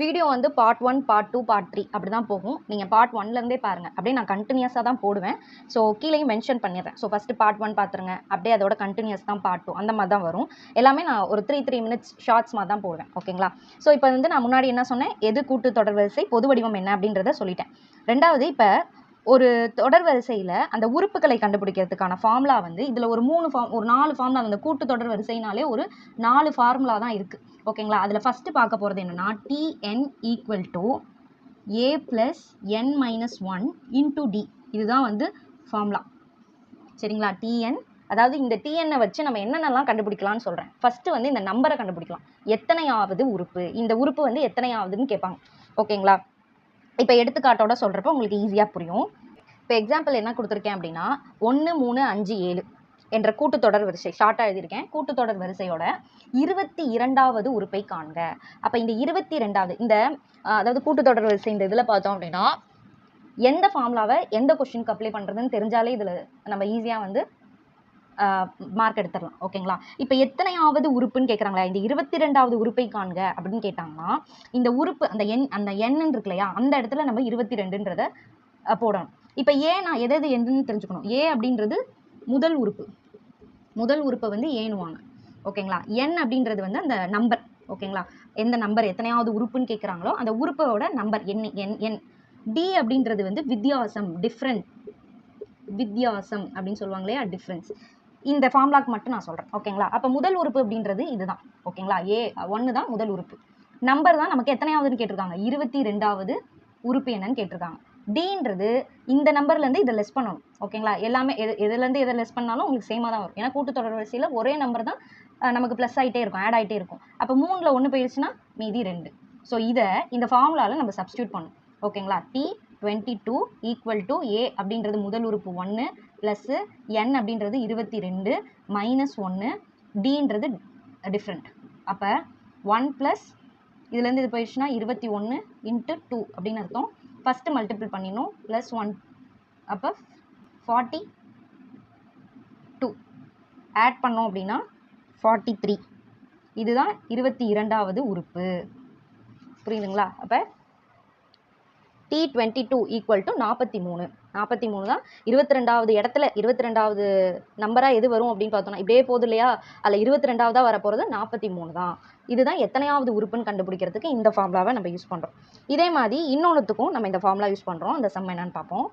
Video வந்து part one part two part three அப்படி தான் போகும் நீங்கள் பார்ட் ஒன்லேருந்தே பாருங்கள் அப்படியே நான் கண்டினியூஸாக தான் போடுவேன். ஸோ கீழேயும் மென்ஷன் பண்ணிடுறேன். ஸோ ஃபஸ்ட்டு பார்ட் ஒன் பார்த்துருங்க அப்படியே அதோட கண்டினியூஸ் தான் பார்ட் டூ அந்த மாதிரி தான் வரும். எல்லாமே நான் ஒரு த்ரீ த்ரீ மினிட்ஸ் ஷார்ட்ஸ் மாதிரி தான் போடுவேன். ஓகேங்களா ஸோ இப்போ வந்து நான் முன்னாடி என்ன சொன்னேன்? எது கூட்டு தொடர் வரிசை? பொது வடிவம் என்ன? அப்படின்றத சொல்லிட்டேன். ரெண்டாவது இப்போ ஒரு தொடர் வரிசையில் அந்த உறுப்புகளை கண்டுபிடிக்கிறதுக்கான ஃபார்முலா வந்து இதில் ஒரு மூணு ஃபார்ம் ஒரு நாலு ஃபார்முலா அந்த கூட்டு தொடர் வரிசைனாலே ஒரு நாலு ஃபார்முலா தான் இருக்குது ஓகேங்களா அதில் ஃபஸ்ட்டு பார்க்க போகிறது என்னென்னா TN equal to A plus N minus one into D இதுதான் வந்து ஃபார்முலா சரிங்களா? டிஎன் அதாவது இந்த டிஎன்னை வச்சு நம்ம என்னென்னலாம் கண்டுபிடிக்கலாம்னு சொல்கிறேன் ஃபஸ்ட்டு வந்து இந்த நம்பரை கண்டுபிடிக்கலாம். எத்தனையாவது உறுப்பு இந்த உறுப்பு வந்து எத்தனையாவதுன்னு கேட்பாங்க. ஓகேங்களா இப்போ எடுத்துக்காட்டோட சொல்கிறப்ப உங்களுக்கு ஈஸியாக புரியும். இப்போ எக்ஸாம்பிள் என்ன கொடுத்துருக்கேன் அப்படின்னா ஒன்று மூணு அஞ்சு ஏழு என்ற கூட்டுத்தொடர் வரிசை. ஷார்ட்டாக எழுதியிருக்கேன். கூட்டுத்தொடர் வரிசையோட இருபத்தி இரண்டாவது உறுப்பை காண்க. அப்போ இந்த இருபத்தி ரெண்டாவது இந்த அதாவது கூட்டுத்தொடர் வரிசை இந்த இதில் பார்த்தோம் அப்படின்னா எந்த ஃபார்முலாவை எந்த கொஷினுக்கு அப்ளை பண்ணுறதுன்னு தெரிஞ்சாலே இதில் நம்ம ஈஸியாக வந்து மார்க் எடுத்துடலாம். ஓகேங்களா? இப்போ எத்தனையாவது உறுப்புன்னு கேட்குறாங்களா இந்த இருபத்தி ரெண்டாவது உறுப்பை காண்க அப்படின்னு கேட்டாங்கன்னா இந்த உறுப்பு அந்த எண் அந்த எண்ணுன்னு இருக்கு இல்லையா அந்த இடத்துல நம்ம இருபத்தி ரெண்டுன்றத போடணும். இப்போ ஏன் நான் எது எது எண்ணுன்னு தெரிஞ்சுக்கணும். ஏ அப்படின்றது முதல் உறுப்பு. முதல் உறுப்பை வந்து ஏனுவாங்க ஓகேங்களா? எண் அப்படின்றது வந்து அந்த நம்பர் ஓகேங்களா? எந்த நம்பர் எத்தனையாவது உறுப்புன்னு கேட்குறாங்களோ அந்த உறுப்போட நம்பர் எண் எண் எண் டி அப்படின்றது வந்து வித்தியாசம் டிஃப்ரெண்ட் வித்தியாசம் அப்படின்னு சொல்லுவாங்க இல்லையா டிஃப்ரென்ஸ் இந்த ஃபார்முலாக்கு மட்டும் நான் சொல்கிறேன் ஓகேங்களா அப்போ முதல் உறுப்பு அப்படின்றது இதுதான். ஓகேங்களா ஏ ஒன்று தான் முதல் உறுப்பு. நம்பர் தான் நமக்கு எத்தனையாவதுன்னு கேட்டிருக்காங்க? இருபத்தி ரெண்டாவது உறுப்பு என்னன்னு கேட்டிருக்காங்க. டீன்றது இந்த நம்பர்லேருந்து இதை லெஸ் பண்ணணும். ஓகேங்களா எல்லாமே எது எதுலேருந்து எதை லெஸ் பண்ணாலும் உங்களுக்கு சேமாக தான் வரும். ஏன்னா கூட்டுத்தொடர் வரிசையில் ஒரே நம்பர் தான் நமக்கு ப்ளஸ் ஆகிட்டே இருக்கும் ஆட் ஆகிட்டே இருக்கும். அப்போ மூணில் ஒன்று போயிடுச்சுன்னா மீதி ரெண்டு. ஸோ இதை இந்த ஃபார்முலாவில் நம்ம சப்ஸ்டியூட் பண்ணணும். ஓகேங்களா T twenty two equal to A அப்படின்றது முதல் உறுப்பு ஒன்று ப்ளஸ்ஸு என் அப்படின்றது இருபத்தி ரெண்டு மைனஸ் ஒன்று டின்றது டிஃப்ரெண்ட் அப்போ ஒன் ப்ளஸ் இதுலேருந்து இது போயிடுச்சுன்னா இருபத்தி ஒன்று இன்ட்டு டூ அப்படின்னு அர்த்தம். ஃபஸ்ட்டு மல்டிபிள் பண்ணிடணும் ப்ளஸ் ஒன் அப்போ ஃபார்ட்டி டூ ஆட் பண்ணோம் அப்படின்னா ஃபார்ட்டி த்ரீ இதுதான் இருபத்தி இரண்டாவது உறுப்பு. புரியுதுங்களா? அப்போ D twenty two equal to நாற்பத்தி மூணு. நாற்பத்தி மூணு தான். இருபத்தி ரெண்டாவது இடத்துல இருபத்தி ரெண்டாவது நம்பராக எது வரும் அப்படின்னு பார்த்தோம்னா இப்படியே போதும் இல்லையா? அதில் இருபத்தி ரெண்டாவதாக வரப்போகிறது நாற்பத்தி மூணு தான். இதுதான் எத்தனையாவது உறுப்புன்னு கண்டுபிடிக்கிறதுக்கு இந்த ஃபார்முலாவை நம்ம யூஸ் பண்ணுறோம் இதே மாதிரி இன்னொன்றுத்துக்கும் நம்ம இந்த ஃபார்முலா யூஸ் பண்ணுறோம் அந்த சம் என்னன்னு பார்ப்போம்.